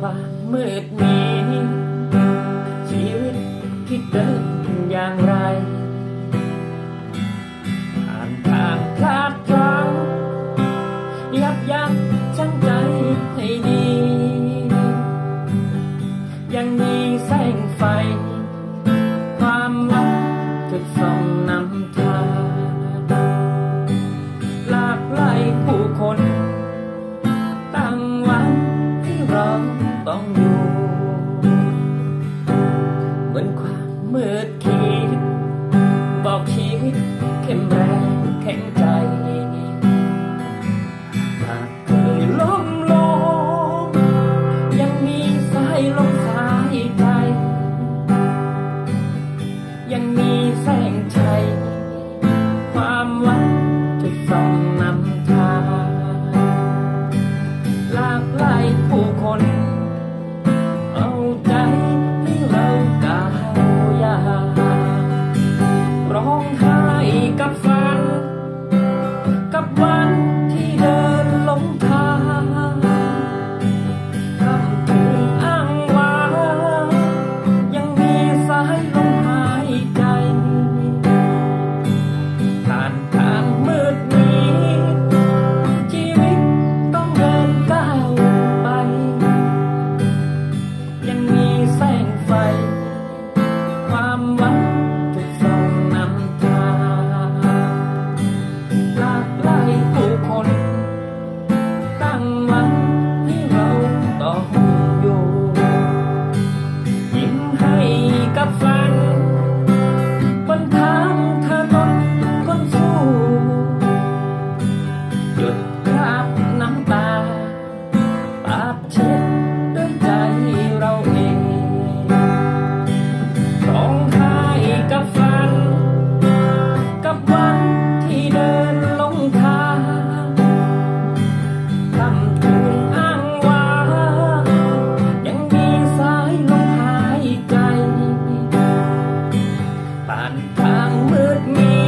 ความมืดมีชีวิตที่เดินอย่างไรผ่านทางคลาดคลาวยับยั้งชั่งใจให้ดี ยังมีแสงไฟ ความหวังถึกส่อง con él. come with me.